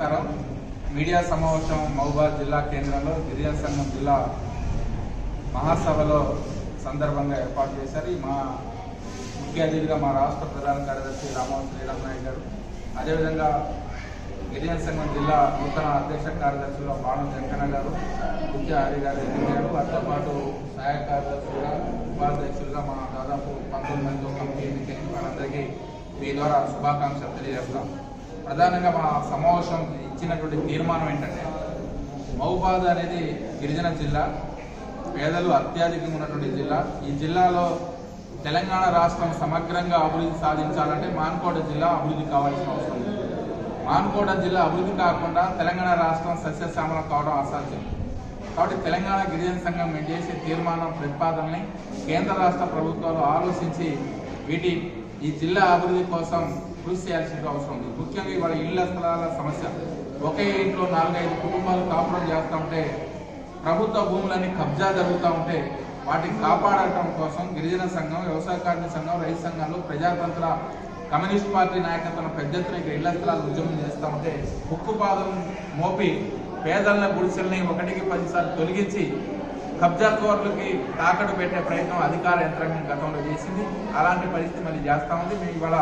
నమస్కారం. మీడియా సమావేశం మహబూబాద్ జిల్లా కేంద్రంలో గిరిజన సంఘం జిల్లా మహాసభలో సందర్భంగా ఏర్పాటు చేశారు. మా ముఖ్య అతిథిగా మా రాష్ట్ర ప్రధాన కార్యదర్శి రామోహన్ శ్రీరామ్ నాయుడు గారు. అదేవిధంగా గిరిజన సంఘం జిల్లా నూతన అధ్యక్ష కార్యదర్శిలో బాణం వెంకన్న గారు ముఖ్య హరి గారు ఎదిగారు వారితో పాటు సహాయ కార్యదర్శులుగా ఉపాధ్యక్షులుగా మా దాదాపు పంతొమ్మిది మంది కమిటీ ఎన్నికైంది వారందరికీ మీ ద్వారా శుభాకాంక్షలు తెలియజేస్తాం. ప్రధానంగా మా సమావేశం ఇచ్చినటువంటి తీర్మానం ఏంటంటే మహబాద్ అనేది గిరిజన జిల్లా పేదలు అత్యధికంగా ఉన్నటువంటి జిల్లా. ఈ జిల్లాలో తెలంగాణ రాష్ట్రం సమగ్రంగా అభివృద్ధి సాధించాలంటే మాన్కోట జిల్లా అభివృద్ధి కావాల్సిన అవసరం ఉంది మాన్కోట జిల్లా అభివృద్ధి కాకుండా తెలంగాణ రాష్ట్రం సస్యశ్యామలం కావడం అసాధ్యం. కాబట్టి తెలంగాణ గిరిజన సంఘం చేసే తీర్మానం ప్రతిపాదనని కేంద్ర రాష్ట్ర ప్రభుత్వాలు ఆలోచించి వీటి ఈ జిల్లా అభివృద్ధి కోసం కృషి చేయాల్సిన అవసరం ఉంది. ముఖ్యంగా ఇవాళ ఇళ్ళ స్థలాల సమస్య. ఒకే ఇంట్లో నాలుగైదు కుటుంబాలు కాపురం చేస్తూ ఉంటే ప్రభుత్వ భూములన్నీ కబ్జా జరుగుతూ ఉంటే వాటిని కాపాడటం కోసం గిరిజన సంఘం వ్యవసాయ కార్మిక సంఘం రైతు సంఘాలు ప్రజాతంత్ర కమ్యూనిస్ట్ పార్టీ నాయకత్వం పెద్ద ఎత్తున ఇక్కడ ఇళ్ళ స్థలాలు ఉద్యమం చేస్తూ ఉంటే ఉక్కుపాదం మోపి పేదల గుడిసెల్ని ఒకటికి పదిసార్లు తొలగించి కబ్జాకోర్లకి తాకడు పెట్టే ప్రయత్నం అధికార యంత్రాంగం గతంలో చేసింది. అలాంటి పరిస్థితి మళ్ళీ చేస్తా ఉంది. మేము ఇవాళ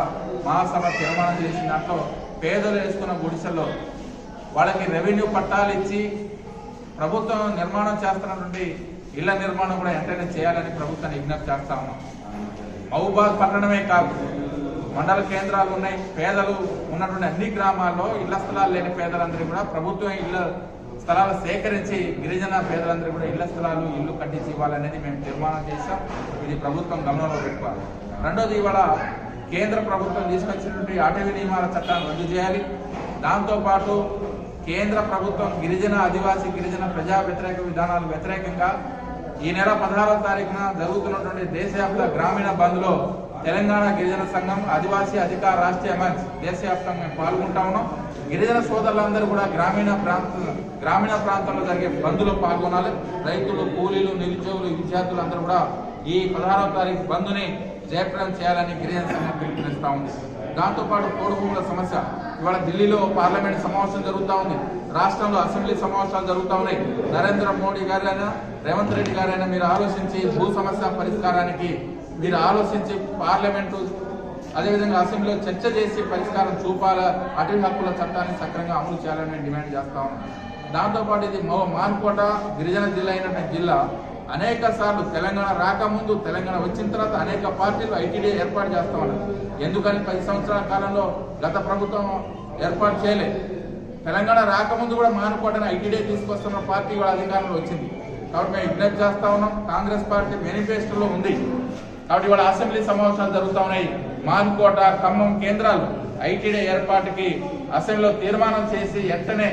మహాసభ తీర్మానం చేసిన దాంట్లో పేదలు వేసుకున్న గుడిసెల్లో వాళ్ళకి రెవెన్యూ పట్టాలు ఇచ్చి ప్రభుత్వం నిర్మాణం చేస్తున్నటువంటి ఇళ్ళ నిర్మాణం కూడా వెంటనే చేయాలని ప్రభుత్వాన్ని విజ్ఞప్తి చేస్తా ఉన్నాం. మహబూబాద్ పట్టణమే కాదు మండల కేంద్రాలు ఉన్నాయి. పేదలు ఉన్నటువంటి అన్ని గ్రామాల్లో ఇళ్ళ స్థలాలు లేని పేదలందరూ కూడా ప్రభుత్వం ఇళ్ళ స్థలాలు సేకరించి గిరిజన పేదలందరూ కూడా ఇళ్ళ స్థలాలు ఇల్లు కట్టించి ఇవ్వాలనేది మేము తీర్మానం చేశాం. ఇది ప్రభుత్వం గమనంలో పెట్టుకోవాలి. రెండోది ఇవాళ కేంద్ర ప్రభుత్వం తీసుకొచ్చినటువంటి అటవీ నియమాల చట్టాన్ని రద్దు చేయాలి. దాంతోపాటు కేంద్ర ప్రభుత్వం గిరిజన ఆదివాసీ గిరిజన ప్రజా వ్యతిరేక విధానాలు వ్యతిరేకంగా ఈ నెల పదహారవ తారీఖున జరుగుతున్నటువంటి దేశవ్యాప్త గ్రామీణ బంద్లో తెలంగాణ గిరిజన సంఘం ఆదివాసీ అధికార రాష్ట్రీయ మంచ్ దేశవ్యాప్తంగా మేము పాల్గొంటా ఉన్నాం. గిరిజన సోదరులందరూ కూడా గ్రామీణ ప్రాంత గ్రామీణ ప్రాంతంలో జరిగే బంద్లో పాల్గొనాలి. రైతులు కూలీలు నిరుద్యోగులు విద్యార్థులు అందరూ కూడా ఈ పదహారవ తారీఖు బంద్ని జయప్రదం చేయాలని గిరిజన సంఘం పిలుపునిస్తా ఉంది. దాంతోపాటు పోడు భూముల సమస్య. ఇవాళ ఢిల్లీలో పార్లమెంట్ సమావేశం జరుగుతూ ఉంది. రాష్ట్రంలో అసెంబ్లీ సమావేశాలు జరుగుతూ ఉన్నాయి. నరేంద్ర మోడీ గారైనా రేవంత్ రెడ్డి గారైనా మీరు ఆలోచించి భూ సమస్య పరిష్కారానికి మీరు ఆలోచించి పార్లమెంటు అదేవిధంగా అసెంబ్లీలో చర్చ చేసి పరిష్కారం చూపాల అటవీ హక్కుల చట్టాన్ని సక్రంగా అమలు చేయాలని డిమాండ్ చేస్తా ఉన్నాం. దాంతోపాటు ఇది మానుకోట మాన్కోట గిరిజన జిల్లా అయినటువంటి జిల్లా అనేక సార్లు తెలంగాణ రాకముందు తెలంగాణ వచ్చిన తర్వాత అనేక పార్టీలు ఐటీడీ ఏర్పాటు చేస్తా ఉన్నారు. ఎందుకని పది సంవత్సరాల కాలంలో గత ప్రభుత్వం ఏర్పాటు చేయలేదు తెలంగాణ రాకముందు కూడా మానుకోవడానికి ఐటీడీ తీసుకొస్తున్న పార్టీ కూడా అధికారంలో వచ్చింది. కాబట్టి మేము విజ్ఞప్తి చేస్తా ఉన్నాం. కాంగ్రెస్ పార్టీ మేనిఫెస్టోలో ఉంది. కాబట్టి ఇవాళ అసెంబ్లీ సమావేశాలు జరుగుతూ ఉన్నాయి. మానుకోట ఖమ్మం కేంద్రాలు ఐటీడీ ఏర్పాటుకి అసెంబ్లీలో తీర్మానం చేసి వెంటనే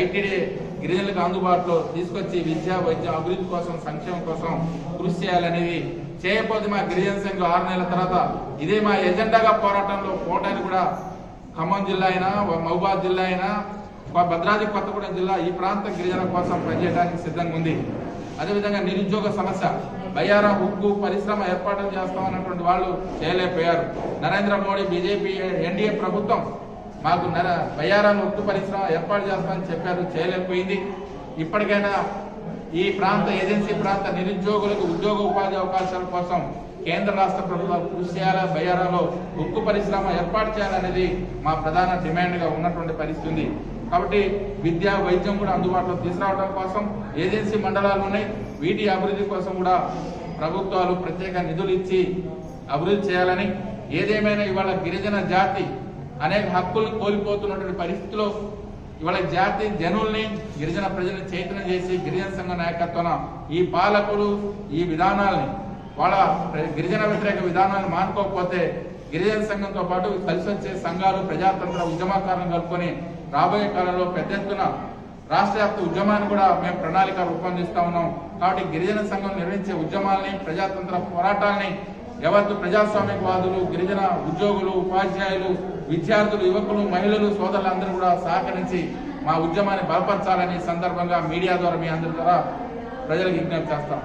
ఐటీడీ గిరిజనులకు అందుబాటులో తీసుకొచ్చి విద్య వైద్య అభివృద్ధి కోసం సంక్షేమం కోసం కృషి చేయాలనేది చేయకపోతే మా గిరిజన సంఘం ఆరు నెలల తర్వాత ఇదే మా ఎజెండాగా పోరాటంలో పోవడానికి కూడా ఖమ్మం జిల్లా అయినా మహబాద్ జిల్లా అయినా భద్రాద్రి కొత్తగూడెం జిల్లా ఈ ప్రాంత గిరిజన కోసం పనిచేయడానికి సిద్ధంగా ఉంది. అదేవిధంగా నిరుద్యోగ సమస్య బయ్యారం ఉక్కు పరిశ్రమ ఏర్పాటు చేస్తామన్నటువంటి వాళ్ళు చేయలేకపోయారు. నరేంద్ర మోడీ బీజేపీ ఎన్డీఏ ప్రభుత్వం మాకు నర బయ్యారాలు ఉక్కు పరిశ్రమ ఏర్పాటు చేస్తామని చెప్పారు చేయలేకపోయింది. ఇప్పటికైనా ఈ ప్రాంత ఏజెన్సీ ప్రాంత నిరుద్యోగులకు ఉద్యోగ ఉపాధి అవకాశాల కోసం కేంద్ర రాష్ట్ర ప్రభుత్వాలు కృషి చేయాలా? బయ్యారాలో ఉక్కు పరిశ్రమ ఏర్పాటు చేయాలనేది మా ప్రధాన డిమాండ్గా ఉన్నటువంటి పరిస్థితి. కాబట్టి విద్య వైద్యం కూడా అందుబాటులో తీసుకురావడం కోసం ఏజెన్సీ మండలాలు ఉన్నాయి. వీటి అభివృద్ధి కోసం కూడా ప్రభుత్వాలు ప్రత్యేక నిధులు ఇచ్చి అభివృద్ధి చేయాలని. ఏదేమైనా ఇవాళ గిరిజన జాతి అనేక హక్కులను కోల్పోతున్నటువంటి పరిస్థితిలో ఇవాళ జాతి జనుల్ని గిరిజన ప్రజల్ని చైతన్యం చేసి గిరిజన సంఘ నాయకత్వం ఈ పాలకులు ఈ విధానాల్ని వాళ్ళ గిరిజన వ్యతిరేక విధానాలను మానుకోకపోతే గిరిజన సంఘంతో పాటు కలిసి వచ్చే సంఘాలు ప్రజాతంత్ర ఉద్యమకారులను కలుపుకొని రాబోయే కాలంలో పెద్ద ఎత్తున రాష్ట్ర వ్యాప్త ఉద్యమాన్ని కూడా మేము ప్రణాళిక రూపొందిస్తా ఉన్నాం. కాబట్టి గిరిజన సంఘం నిర్వహించే ఉద్యమాల్ని ప్రజాతంత్ర పోరాటాల్ని ఎవరు ప్రజాస్వామ్యవాదులు గిరిజన ఉద్యోగులు ఉపాధ్యాయులు విద్యార్థులు యువకులు మహిళలు సోదరులందరూ కూడా సహకరించి మా ఉద్యమాన్ని బలపరచాలని సందర్భంగా మీడియా ద్వారా మీ అందరి ద్వారా ప్రజలకు విజ్ఞప్తి చేస్తాం.